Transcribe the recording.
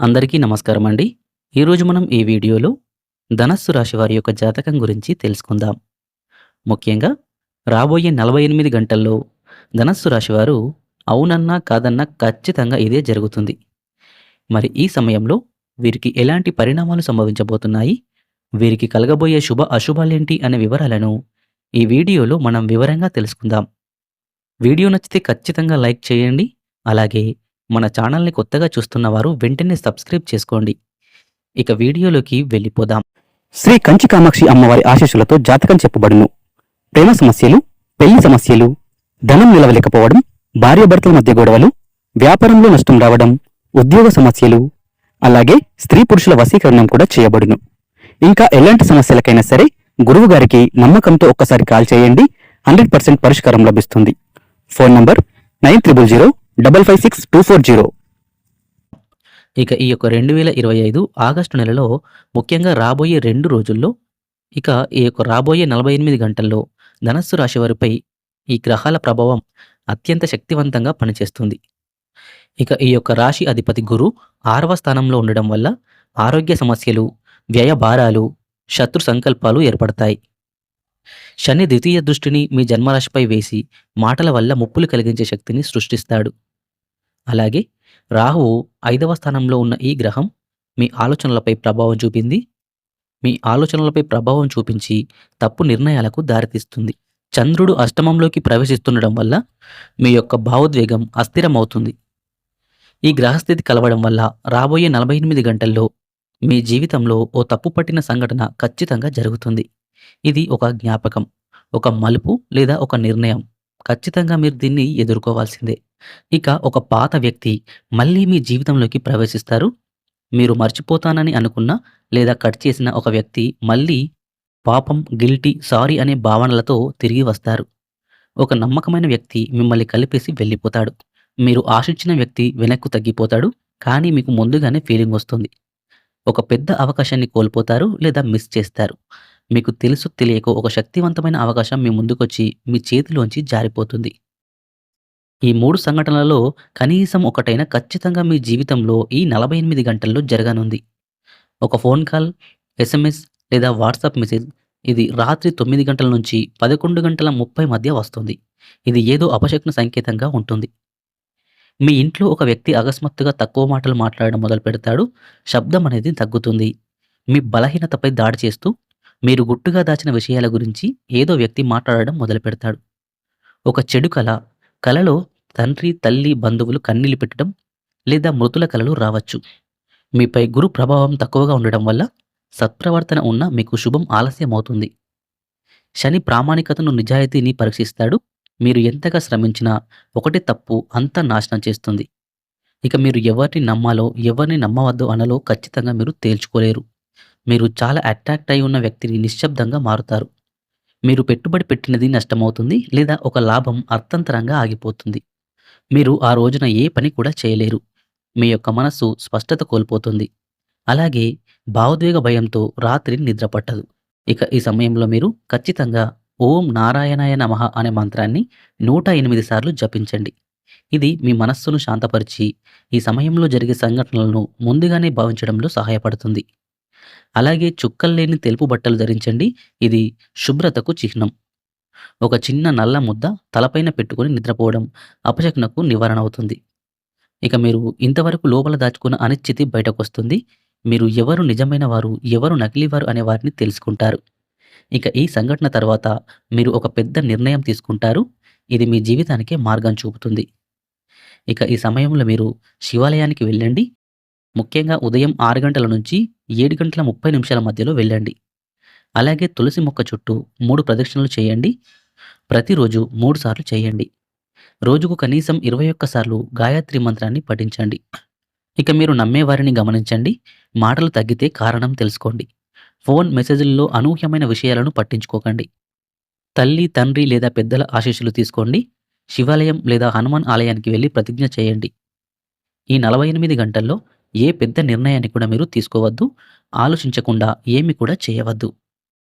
అందరికీ నమస్కారం అండి. ఈరోజు మనం ఈ వీడియోలో ధనస్సు రాశి వారి యొక్క జాతకం గురించి తెలుసుకుందాం. ముఖ్యంగా రాబోయే నలభై ఎనిమిది గంటల్లో ధనస్సు రాశివారు అవునన్నా కాదన్నా ఖచ్చితంగా ఇదే జరుగుతుంది. మరి ఈ సమయంలో వీరికి ఎలాంటి పరిణామాలు సంభవించబోతున్నాయి? వీరికి కలగబోయే శుభ అశుభాలేంటి అనే వివరాలను ఈ వీడియోలో మనం వివరంగా తెలుసుకుందాం. వీడియో నచ్చితే ఖచ్చితంగా లైక్ చేయండి. అలాగే మన ఛానల్ని కొత్తగా చూస్తున్న వారు వెంటనే సబ్స్క్రైబ్ చేసుకోండి. ఇక వీడియోలోకి వెళ్ళిపోదాం. శ్రీ కంచి కామాక్షి అమ్మవారి ఆశీస్సులతో జాతకం చెప్పబడును. ప్రేమ సమస్యలు పెళ్ళి సమస్యలు ధనం నిలవలేకపోవడం భార్యాభర్తల మధ్య గొడవలు వ్యాపారంలో నష్టం రావడం ఉద్యోగ సమస్యలు అలాగే స్త్రీ పురుషుల వశీకరణం కూడా చేయబడును. ఇంకా ఎలాంటి సమస్యలకైనా సరే గురువు గారికి నమ్మకంతో ఒక్కసారి కాల్ చేయండి. హండ్రెడ్ పర్సెంట్ పరిష్కారం లభిస్తుంది. Phone number nine triple zero double five six two four zero. ఇక ఈ యొక్క రెండు వేల ఇరవై ఐదు ఆగస్టు నెలలో ముఖ్యంగా రాబోయే రెండు రోజుల్లో ఇక ఈ యొక్క రాబోయే నలభై ఎనిమిది గంటల్లో ధనస్సు రాశి వారిపై ఈ గ్రహాల ప్రభావం అత్యంత శక్తివంతంగా పనిచేస్తుంది. ఇక ఈ యొక్క రాశి అధిపతి గురు ఆరవ స్థానంలో ఉండడం వల్ల ఆరోగ్య సమస్యలు వ్యయ భారాలు శత్రు సంకల్పాలు ఏర్పడతాయి. శని ద్వితీయ దృష్టిని మీ జన్మరాశిపై వేసి మాటల వల్ల ముప్పులు కలిగించే శక్తిని సృష్టిస్తాడు. అలాగే రాహువు ఐదవ స్థానంలో ఉన్న ఈ గ్రహం మీ ఆలోచనలపై ప్రభావం చూపింది. మీ ఆలోచనలపై ప్రభావం చూపించి తప్పు నిర్ణయాలకు దారితీస్తుంది. చంద్రుడు అష్టమంలోకి ప్రవేశిస్తుండడం వల్ల మీ యొక్క భావోద్వేగం అస్థిరమవుతుంది. ఈ గ్రహస్థితి కలవడం వల్ల రాబోయే నలభై ఎనిమిది గంటల్లో మీ జీవితంలో ఓ తప్పు పట్టిన సంఘటన ఖచ్చితంగా జరుగుతుంది. ఇది ఒక జ్ఞాపకం ఒక మలుపు లేదా ఒక నిర్ణయం. ఖచ్చితంగా మీరు దీన్ని ఎదుర్కోవాల్సిందే. ఇక ఒక పాత వ్యక్తి మళ్ళీ మీ జీవితంలోకి ప్రవేశిస్తారు. మీరు మర్చిపోతానని అనుకున్న లేదా కట్ చేసిన ఒక వ్యక్తి మళ్ళీ పాపం గిల్టీ సారీ అనే భావనలతో తిరిగి వస్తారు. ఒక నమ్మకమైన వ్యక్తి మిమ్మల్ని కలిపేసి వెళ్ళిపోతాడు. మీరు ఆశించిన వ్యక్తి వెనక్కు తగ్గిపోతాడు కానీ మీకు ముందుగానే ఫీలింగ్ వస్తుంది. ఒక పెద్ద అవకాశాన్ని కోల్పోతారు లేదా మిస్ చేస్తారు. మీకు తెలుసు తెలియక ఒక శక్తివంతమైన అవకాశం మీ ముందుకొచ్చి మీ చేతిలోంచి జారిపోతుంది. ఈ మూడు సంఘటనలలో కనీసం ఒకటైన ఖచ్చితంగా మీ జీవితంలో ఈ నలభై ఎనిమిది గంటల్లో జరగనుంది. ఒక ఫోన్ కాల్ ఎస్ఎంఎస్ లేదా వాట్సాప్ మెసేజ్ ఇది రాత్రి తొమ్మిది గంటల నుంచి పదకొండు గంటల ముప్పై మధ్య వస్తుంది. ఇది ఏదో అపశకున సంకేతంగా ఉంటుంది. మీ ఇంట్లో ఒక వ్యక్తి అకస్మాత్తుగా తక్కువ మాటలు మాట్లాడడం మొదలు పెడతాడు. శబ్దం అనేది తగ్గుతుంది. మీ బలహీనతపై దాడి చేస్తూ మీరు గుట్టుగా దాచిన విషయాల గురించి ఏదో వ్యక్తి మాట్లాడడం మొదలు పెడతాడు. ఒక చెడు కళ కలలో తండ్రి తల్లి బంధువులు కన్నీళ్ళు పెట్టడం లేదా మృతుల కళలు రావచ్చు. మీపై గురు ప్రభావం తక్కువగా ఉండడం వల్ల సత్ప్రవర్తన ఉన్న మీకు శుభం ఆలస్యం అవుతుంది శని ప్రామాణికతను నిజాయితీని పరీక్షిస్తాడు. మీరు ఎంతగా శ్రమించినా ఒకటి తప్పు అంతా నాశనం చేస్తుంది. ఇక మీరు ఎవరిని నమ్మాలో ఎవరిని నమ్మవద్దు అనలో ఖచ్చితంగా మీరు తేల్చుకోలేరు. మీరు చాలా అట్రాక్ట్ అయి ఉన్న వ్యక్తిని నిశ్శబ్దంగా మారుతారు. మీరు పెట్టుబడి పెట్టినది నష్టమవుతుంది లేదా ఒక లాభం అర్థంతరంగా ఆగిపోతుంది. మీరు ఆ రోజున ఏ పని కూడా చేయలేరు. మీ యొక్క మనస్సు స్పష్టత కోల్పోతుంది. అలాగే భావోద్వేగ భయంతో రాత్రి నిద్రపట్టదు. ఇక ఈ సమయంలో మీరు ఖచ్చితంగా ఓం నారాయణాయ నమః అనే మంత్రాన్ని నూట ఎనిమిది సార్లు జపించండి. ఇది మీ మనస్సును శాంతపరిచి ఈ సమయంలో జరిగే సంఘటనలను ముందుగానే భావించడంలో సహాయపడుతుంది. అలాగే చుక్కలు లేని తెలుపు బట్టలు ధరించండి. ఇది శుభ్రతకు చిహ్నం. ఒక చిన్న నల్ల ముద్ద తలపైన పెట్టుకొని నిద్రపోవడం అపశకునకు నివారణ అవుతుంది ఇక మీరు ఇంతవరకు లోపల దాచుకున్న అనిశ్చితి బయటకు వస్తుంది మీరు ఎవరు నిజమైన వారు ఎవరు నకిలీవారు అనే వారిని తెలుసుకుంటారు. ఇక ఈ సంఘటన తర్వాత మీరు ఒక పెద్ద నిర్ణయం తీసుకుంటారు. ఇది మీ జీవితానికే మార్గం చూపుతుంది. ఇక ఈ సమయంలో మీరు శివాలయానికి వెళ్ళండి. ముఖ్యంగా ఉదయం ఆరు గంటల నుంచి ఏడు గంటల ముప్పై నిమిషాల మధ్యలో వెళ్ళండి. అలాగే తులసి మొక్క చుట్టూ మూడు ప్రదక్షిణలు చేయండి. ప్రతిరోజు మూడు సార్లు చేయండి. రోజుకు కనీసం ఇరవై ఒక్కసార్లు గాయత్రి మంత్రాన్ని పఠించండి. ఇక మీరు నమ్మేవారిని గమనించండి. మాటలు తగ్గితే కారణం తెలుసుకోండి. ఫోన్ మెసేజ్లలో అనూహ్యమైన విషయాలను పట్టించుకోకండి. తల్లి తండ్రి లేదా పెద్దల ఆశీస్సులు తీసుకోండి. శివాలయం లేదా హనుమాన్ ఆలయానికి వెళ్ళి ప్రతిజ్ఞ చేయండి. ఈ నలభై ఎనిమిది గంటల్లో ఏ పెద్ద నిర్ణయాన్ని కూడా మీరు తీసుకోవద్దు. ఆలోచించకుండా ఏమి కూడా చేయవద్దు.